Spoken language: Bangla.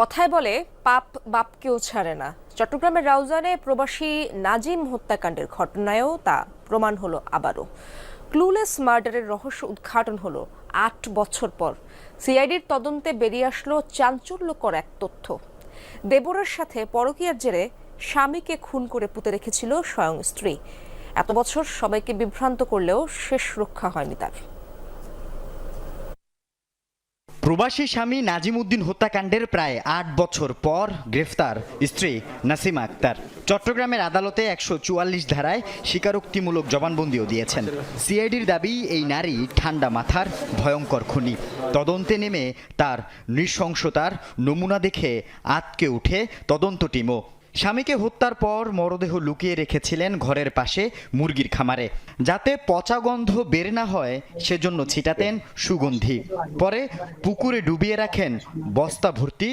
কথায় বলে, পাপ বাপকেও ছাড়ে না। চট্টগ্রামের রাউজানে প্রবাসী নাজিম হত্যাকাণ্ডের ঘটনায়ও তা প্রমাণ হলো আবারও। ক্লুলেস মার্ডারের রহস্য উদ্ঘাটন হলো আট বছর পর। সিআইডির তদন্তে বেরিয়ে আসলো চাঞ্চল্যকর এক তথ্য। দেবরের সাথে পরকীয়ার জেরে স্বামীকে খুন করে পুঁতে রেখেছিল স্বয়ং স্ত্রী। এত বছর সবাইকে বিভ্রান্ত করলেও শেষ রক্ষা হয়নি তার। প্রবাসী স্বামী নাজিম উদ্দিন হত্যাকাণ্ডের প্রায় আট বছর পর গ্রেফতার স্ত্রী নাসিমা আক্তার। চট্টগ্রামের আদালতে একশো চুয়াল্লিশ ধারায় স্বীকারোক্তিমূলক জবানবন্দিও দিয়েছেন। সিআইডির দাবি, এই নারী ঠান্ডা মাথার ভয়ঙ্কর খুনি। তদন্তে নেমে তার নৃশংসতার নমুনা দেখে আতকে উঠে তদন্ত টিমও। স্বামীকে হত্যার পর মরদেহ লুকিয়ে রেখেছিলেন ঘরের পাশে মুরগির খামারে। যাতে পচা গন্ধ বের না হয়, সেজন্য ছিটাতেন সুগন্ধি। পরে পুকুরে ডুবিয়ে রাখেন বস্তা ভর্তি